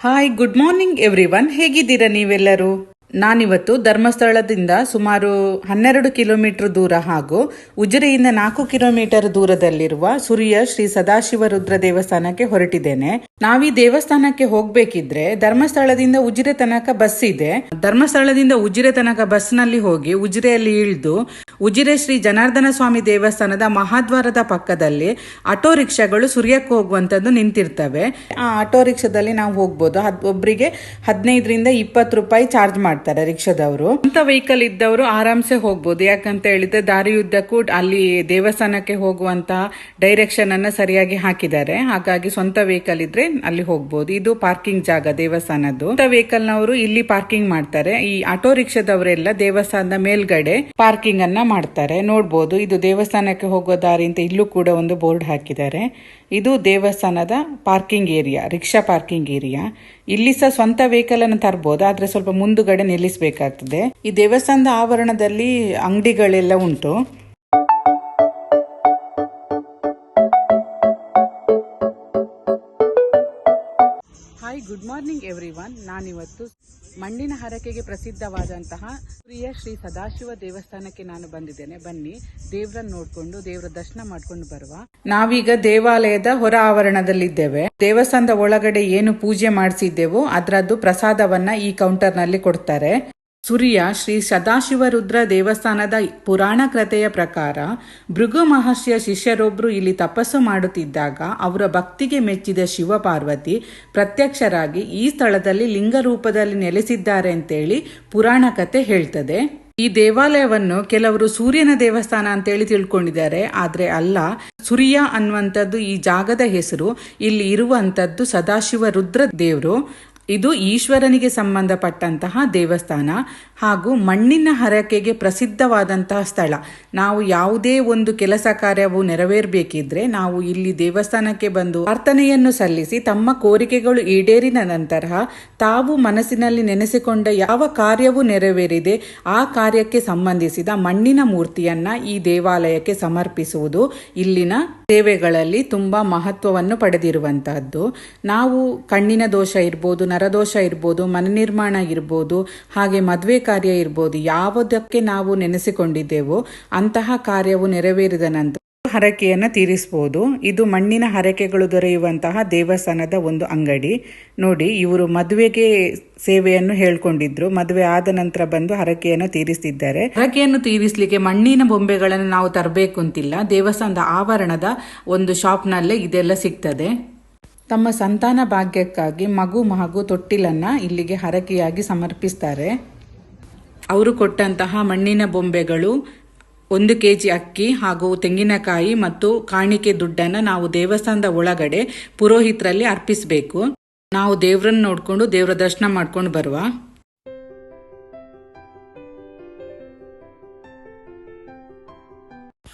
Hi good morning everyone ಹೇಗಿದ್ದೀರಾ ನೀವೆಲ್ಲರೂ? ನಾನಿವತ್ತು ಧರ್ಮಸ್ಥಳದಿಂದ ಸುಮಾರು ಹನ್ನೆರಡು ಕಿಲೋಮೀಟರ್ ದೂರ ಹಾಗೂ ಉಜಿರೆಯಿಂದ ನಾಲ್ಕು ಕಿಲೋಮೀಟರ್ ದೂರದಲ್ಲಿರುವ ಸುರಿಯ ಶ್ರೀ ಸದಾಶಿವ ರುದ್ರ ದೇವಸ್ಥಾನಕ್ಕೆ ಹೊರಟಿದ್ದೇನೆ. ನಾವೀ ದೇವಸ್ಥಾನಕ್ಕೆ ಹೋಗ್ಬೇಕಿದ್ರೆ ಧರ್ಮಸ್ಥಳದಿಂದ ಉಜಿರೆ ತನಕ ಬಸ್ ಇದೆ. ಧರ್ಮಸ್ಥಳದಿಂದ ಉಜಿರೆ ತನಕ ಬಸ್ನಲ್ಲಿ ಹೋಗಿ ಉಜಿರೆಯಲ್ಲಿ ಇಳಿದು ಉಜಿರೆ ಶ್ರೀ ಜನಾರ್ದನ ಸ್ವಾಮಿ ದೇವಸ್ಥಾನದ ಮಹಾದ್ವಾರದ ಪಕ್ಕದಲ್ಲಿ ಆಟೋ ರಿಕ್ಷಾಗಳು ಸುರಿಯಕ್ಕೆ ಹೋಗುವಂಥದ್ದು ನಿಂತಿರ್ತವೆ. ಆ ಆಟೋ ರಿಕ್ಷಾದಲ್ಲಿ ನಾವು ಹೋಗ್ಬೋದು. ಅದ್ ಒಬ್ರಿಗೆ ಹದಿನೈದರಿಂದ ಇಪ್ಪತ್ತು ರೂಪಾಯಿ ಚಾರ್ಜ್ ಮಾಡ್ತಾರೆ ರಿಕ್ಷಾದವರು. ಅಂತ ವೆಹಿಕಲ್ ಇದ್ದವರು ಆರಾಮ್ಸೆ ಹೋಗ್ಬೋದು. ಯಾಕಂತ ಹೇಳಿದ್ರೆ ದಾರಿಯುದ್ದಕ್ಕೂ ಅಲ್ಲಿ ದೇವಸ್ಥಾನಕ್ಕೆ ಹೋಗುವಂತಹ ಡೈರೆಕ್ಷನ್ ಅನ್ನ ಸರಿಯಾಗಿ ಹಾಕಿದ್ದಾರೆ. ಹಾಗಾಗಿ ಸ್ವಂತ ವೆಹಿಕಲ್ ಇದ್ರೆ ಅಲ್ಲಿ ಹೋಗ್ಬೋದು. ಇದು ಪಾರ್ಕಿಂಗ್ ಜಾಗ, ದೇವಸ್ಥಾನದ್ದು. ವೆಹಿಕಲ್ ನವರು ಇಲ್ಲಿ ಪಾರ್ಕಿಂಗ್ ಮಾಡ್ತಾರೆ. ಈ ಆಟೋ ರಿಕ್ಷಾದವರೆಲ್ಲ ದೇವಸ್ಥಾನದ ಮೇಲ್ಗಡೆ ಪಾರ್ಕಿಂಗ್ ಅನ್ನ ಮಾಡ್ತಾರೆ. ನೋಡ್ಬೋದು, ಇದು ದೇವಸ್ಥಾನಕ್ಕೆ ಹೋಗೋ ದಾರಿ ಅಂತ ಇಲ್ಲೂ ಕೂಡ ಒಂದು ಬೋರ್ಡ್ ಹಾಕಿದ್ದಾರೆ. ಇದು ದೇವಸ್ಥಾನದ parking area, rickshaw parking area. ಇಲ್ಲಿ ಸಹ ಸ್ವಂತ ವೆಹಿಕಲ್ ಅನ್ನು ತರಬಹುದು ಆದ್ರೆ ಸ್ವಲ್ಪ ಮುಂದುಗಡೆ ನಿಲ್ಲಿಸಬೇಕಾಗ್ತದೆ. ಈ ದೇವಸ್ಥಾನದ ಆವರಣದಲ್ಲಿ ಅಂಗಡಿಗಳೆಲ್ಲ ಉಂಟು. Hi good morning everyone ನಾನಿವತ್ತು ಮಣ್ಣಿನ ಹರಕೆಗೆ ಪ್ರಸಿದ್ಧವಾದಂತಹ ಪ್ರಿಯ ಶ್ರೀ ಸದಾಶಿವ ದೇವಸ್ಥಾನಕ್ಕೆ ನಾನು ಬಂದಿದ್ದೇನೆ. ಬನ್ನಿ, ದೇವ್ರನ್ನ ನೋಡ್ಕೊಂಡು, ದೇವರ ದರ್ಶನ ಮಾಡ್ಕೊಂಡು ಬರುವ. ನಾವೀಗ ದೇವಾಲಯದ ಹೊರ ಆವರಣದಲ್ಲಿದ್ದೇವೆ. ದೇವಸ್ಥಾನದ ಒಳಗಡೆ ಏನು ಪೂಜೆ ಮಾಡಿಸಿದ್ದೆವೋ ಅದರದ್ದು ಪ್ರಸಾದವನ್ನ ಈ ಕೌಂಟರ್ನಲ್ಲಿ ಕೊಡ್ತಾರೆ. ಸುರಿಯ ಶ್ರೀ ಸದಾಶಿವ ರುದ್ರ ದೇವಸ್ಥಾನದ ಪುರಾಣ ಕಥೆಯ ಪ್ರಕಾರ, ಭೃಗು ಮಹರ್ಷಿಯ ಶಿಷ್ಯರೊಬ್ಬರು ಇಲ್ಲಿ ತಪಸ್ಸು ಮಾಡುತ್ತಿದ್ದಾಗ ಅವರ ಭಕ್ತಿಗೆ ಮೆಚ್ಚಿದ ಶಿವ ಪಾರ್ವತಿ ಪ್ರತ್ಯಕ್ಷರಾಗಿ ಈ ಸ್ಥಳದಲ್ಲಿ ಲಿಂಗ ರೂಪದಲ್ಲಿ ನೆಲೆಸಿದ್ದಾರೆ ಅಂತೇಳಿ ಪುರಾಣ ಕಥೆ ಹೇಳ್ತದೆ. ಈ ದೇವಾಲಯವನ್ನು ಕೆಲವರು ಸೂರ್ಯನ ದೇವಸ್ಥಾನ ಅಂತೇಳಿ ತಿಳ್ಕೊಂಡಿದ್ದಾರೆ. ಆದರೆ ಅಲ್ಲ, ಸುರಿಯ ಅನ್ನುವಂಥದ್ದು ಈ ಜಾಗದ ಹೆಸರು, ಇಲ್ಲಿ ಇರುವಂಥದ್ದು ಸದಾಶಿವ ರುದ್ರ ದೇವರು. ಇದು ಈಶ್ವರನಿಗೆ ಸಂಬಂಧಪಟ್ಟಂತಹ ದೇವಸ್ಥಾನ ಹಾಗೂ ಮಣ್ಣಿನ ಹರಕೆಗೆ ಪ್ರಸಿದ್ಧವಾದಂತಹ ಸ್ಥಳ. ನಾವು ಯಾವುದೇ ಒಂದು ಕೆಲಸ ಕಾರ್ಯವು ನೆರವೇರಬೇಕಿದ್ರೆ ನಾವು ಇಲ್ಲಿ ದೇವಸ್ಥಾನಕ್ಕೆ ಬಂದು ಪ್ರಾರ್ಥನೆಯನ್ನು ಸಲ್ಲಿಸಿ ತಮ್ಮ ಕೋರಿಕೆಗಳು ಈಡೇರಿದ ನಂತರ ತಾವು ಮನಸ್ಸಿನಲ್ಲಿ ನೆನೆಸಿಕೊಂಡ ಯಾವ ಕಾರ್ಯವು ನೆರವೇರಿದೆ ಆ ಕಾರ್ಯಕ್ಕೆ ಸಂಬಂಧಿಸಿದ ಮಣ್ಣಿನ ಮೂರ್ತಿಯನ್ನ ಈ ದೇವಾಲಯಕ್ಕೆ ಸಮರ್ಪಿಸುವುದು ಇಲ್ಲಿನ ಸೇವೆಗಳಲ್ಲಿ ತುಂಬಾ ಮಹತ್ವವನ್ನು ಪಡೆದಿರುವಂತಹದ್ದು. ನಾವು ಕಣ್ಣಿನ ದೋಷ ಇರ್ಬೋದು ನರದೋಷ ಇರ್ಬೋದು ಮನ ನಿರ್ಮಾಣ ಇರ್ಬೋದು, ಹಾಗೆ ಮದುವೆ ಕಾರ್ಯ ಇರ್ಬೋದು, ಯಾವುದಕ್ಕೆ ನಾವು ನೆನೆಸಿಕೊಂಡಿದ್ದೇವೋ ಅಂತಹ ಕಾರ್ಯವು ನೆರವೇರಿದ ನಂತರ ಹರಕೆಯನ್ನು ತೀರಿಸಬಹುದು ಇದು ಮಣ್ಣಿನ ಹರಕೆಗಳು ದೊರೆಯುವಂತಹ ದೇವಸ್ಥಾನದ ಒಂದು ಅಂಗಡಿ. ನೋಡಿ, ಇವರು ಮದುವೆಗೆ ಸೇವೆಯನ್ನು ಹೇಳ್ಕೊಂಡಿದ್ರು. ಮದುವೆ ಆದ ನಂತರ ಬಂದು ಹರಕೆಯನ್ನು ತೀರಿಸ್ತಿದ್ದಾರೆ. ಹರಕೆಯನ್ನು ತೀರಿಸಲಿಕ್ಕೆ ಮಣ್ಣಿನ ಬೊಂಬೆಗಳನ್ನು ನಾವು ತರಬೇಕು ಅಂತಿಲ್ಲ. ದೇವಸ್ಥಾನದ ಆವರಣದ ಒಂದು ಶಾಪ್ನಲ್ಲೇ ಇದೆಲ್ಲ ಸಿಗ್ತದೆ. ತಮ್ಮ ಸಂತಾನ ಭಾಗ್ಯಕ್ಕಾಗಿ ಮಗು ಹಾಗೂ ತೊಟ್ಟಿಲನ್ನು ಇಲ್ಲಿಗೆ ಹರಕೆಯಾಗಿ ಸಮರ್ಪಿಸ್ತಾರೆ. ಅವರು ಕೊಟ್ಟಂತಹ ಮಣ್ಣಿನ ಬೊಂಬೆಗಳು ಒಂದು ಕೆ ಜಿ ಅಕ್ಕಿ ಹಾಗೂ ತೆಂಗಿನಕಾಯಿ ಮತ್ತು ಕಾಣಿಕೆ ದುಡ್ಡನ್ನು ನಾವು ದೇವಸ್ಥಾನದ ಒಳಗಡೆ ಪುರೋಹಿತರಲ್ಲಿ ಅರ್ಪಿಸಬೇಕು. ನಾವು ದೇವ್ರನ್ನ ನೋಡಿಕೊಂಡು ದೇವರ ದರ್ಶನ ಮಾಡ್ಕೊಂಡು ಬರುವ.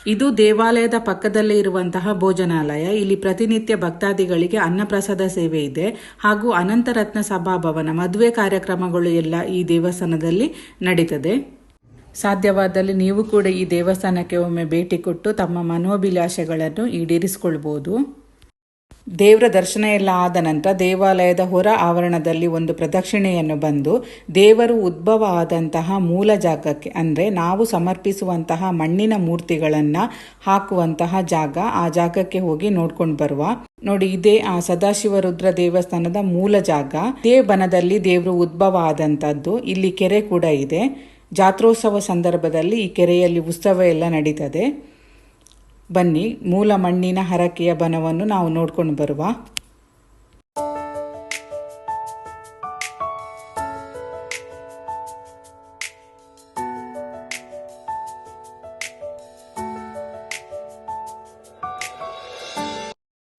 ಇದು ದೇವಾಲಯದ ಪಕ್ಕದಲ್ಲೇ ಇರುವಂತಹ ಭೋಜನಾಲಯ. ಇಲ್ಲಿ ಪ್ರತಿನಿತ್ಯ ಭಕ್ತಾದಿಗಳಿಗೆ ಅನ್ನಪ್ರಸಾದ ಸೇವೆ ಇದೆ. ಹಾಗೂ ಅನಂತರತ್ನ ಸಭಾಭವನ ಮದುವೆ ಕಾರ್ಯಕ್ರಮಗಳು ಎಲ್ಲ ಈ ದೇವಸ್ಥಾನದಲ್ಲಿ ನಡೀತದೆ. ಸಾಧ್ಯವಾದಲ್ಲಿ ನೀವು ಕೂಡ ಈ ದೇವಸ್ಥಾನಕ್ಕೆ ಒಮ್ಮೆ ಭೇಟಿ ಕೊಟ್ಟು ತಮ್ಮ ಮನೋಭಿಲಾಷೆಗಳನ್ನು ಈಡೇರಿಸಿಕೊಳ್ಬೋದು. ದೇವರ ದರ್ಶನ ಎಲ್ಲ ಆದ ನಂತರ ದೇವಾಲಯದ ಹೊರ ಆವರಣದಲ್ಲಿ ಒಂದು ಪ್ರದಕ್ಷಿಣೆಯನ್ನು ಬಂದು ದೇವರು ಉದ್ಭವ ಆದಂತಹ ಮೂಲ ಜಾಗಕ್ಕೆ, ಅಂದರೆ ನಾವು ಸಮರ್ಪಿಸುವಂತಹ ಮಣ್ಣಿನ ಮೂರ್ತಿಗಳನ್ನು ಹಾಕುವಂತಹ ಜಾಗ ಆ ಜಾಗಕ್ಕೆ ಹೋಗಿ ನೋಡ್ಕೊಂಡು ಬರುವ. ನೋಡಿ, ಇದೇ ಆ ಸದಾಶಿವ ರುದ್ರ ದೇವಸ್ಥಾನದ ಮೂಲ ಜಾಗ. ಇದೇ ಬನದಲ್ಲಿ ದೇವರು ಉದ್ಭವ ಆದಂತದ್ದು ಇಲ್ಲಿ ಕೆರೆ ಕೂಡ ಇದೆ. ಜಾತ್ರೋತ್ಸವ ಸಂದರ್ಭದಲ್ಲಿ ಈ ಕೆರೆಯಲ್ಲಿ ಉತ್ಸವ ಎಲ್ಲ ನಡೀತದೆ. ಬನ್ನಿ ಮೂಲ ಮಣ್ಣಿನ ಹರಕೆಯ ಬನವನ್ನು ನಾವು ನೋಡ್ಕೊಂಡು ಬರುವ.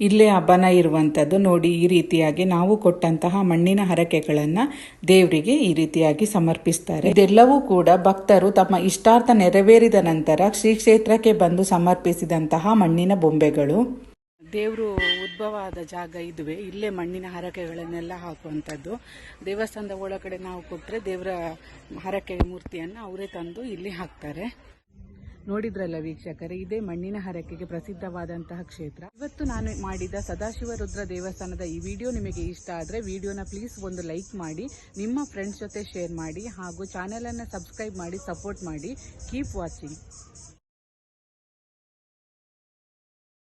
ಇಲ್ಲೇ ಹಬ್ಬನ ಇರುವಂಥದ್ದು ನೋಡಿ ಈ ರೀತಿಯಾಗಿ ನಾವು ಕೊಟ್ಟಂತಹ ಮಣ್ಣಿನ ಹರಕೆಗಳನ್ನು ದೇವರಿಗೆ ಈ ರೀತಿಯಾಗಿ ಸಮರ್ಪಿಸ್ತಾರೆ. ಇದೆಲ್ಲವೂ ಕೂಡ ಭಕ್ತರು ತಮ್ಮ ಇಷ್ಟಾರ್ಥ ನೆರವೇರಿದ ನಂತರ ಶ್ರೀ ಕ್ಷೇತ್ರಕ್ಕೆ ಬಂದು ಸಮರ್ಪಿಸಿದಂತಹ ಮಣ್ಣಿನ ಬೊಂಬೆಗಳು. ದೇವರು ಉದ್ಭವ ಆದ ಜಾಗ ಇದುವೆ. ಇಲ್ಲೇ ಮಣ್ಣಿನ ಹರಕೆಗಳನ್ನೆಲ್ಲ ಹಾಕುವಂಥದ್ದು ದೇವಸ್ಥಾನದ ಒಳಗಡೆ ನಾವು ಕೊಟ್ಟರೆ ದೇವರ ಹರಕೆ ಮೂರ್ತಿಯನ್ನು ಅವರೇ ತಂದು ಇಲ್ಲಿ ಹಾಕ್ತಾರೆ. ನೋಡಿದ್ರಲ್ಲ ವೀಕ್ಷಕರೇ, ಇದೇ ಮಣ್ಣಿನ ಹರಕೆಗೆ ಪ್ರಸಿದ್ಧವಾದಂತಹ ಕ್ಷೇತ್ರ. ಇವತ್ತು ನಾನು ಮಾಡಿದ ಸದಾಶಿವ ರುದ್ರ ದೇವಸ್ಥಾನದ ಈ ವಿಡಿಯೋ ನಿಮಗೆ ಇಷ್ಟ ಆದರೆ ವಿಡಿಯೋನ ಪ್ಲೀಸ್ ಒಂದು ಲೈಕ್ ಮಾಡಿ, ನಿಮ್ಮ ಫ್ರೆಂಡ್ಸ್ ಜೊತೆ ಶೇರ್ ಮಾಡಿ ಹಾಗೂ ಚಾನೆಲ್ ಅನ್ನು ಸಬ್ಸ್ಕ್ರೈಬ್ ಮಾಡಿ ಸಪೋರ್ಟ್ ಮಾಡಿ. Keep watching